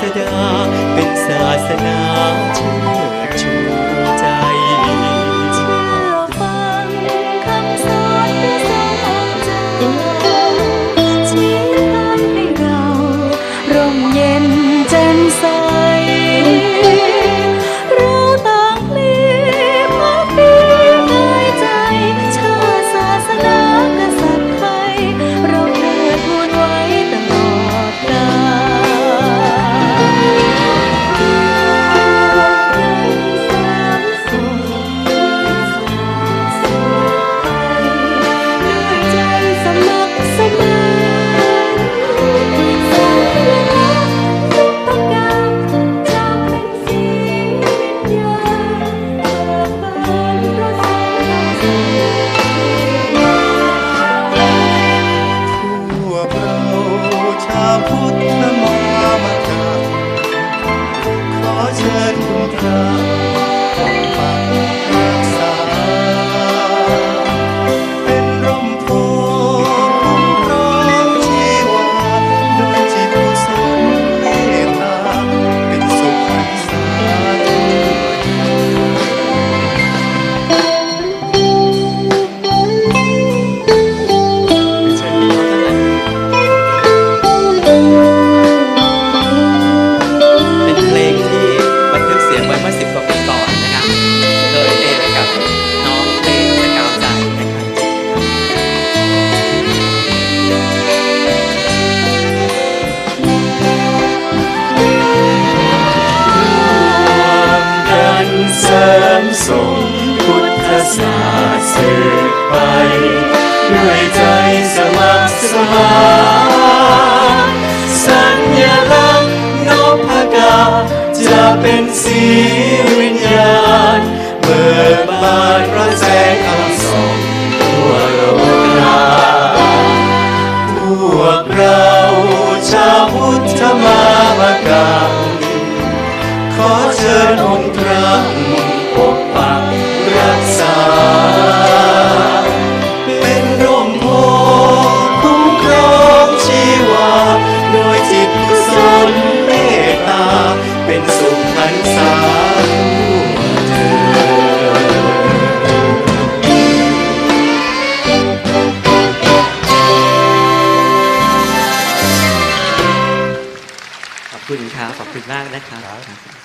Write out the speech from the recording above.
สดา เป็นศาสนาเชื่อ Kaput memamata Kau jadi ส่งพุทธศาสืบไป ด้วยใจสมัครสมานสัญลักษณ์นพกาจะเป็นสี คุณครับขอบคุณมากนะครับ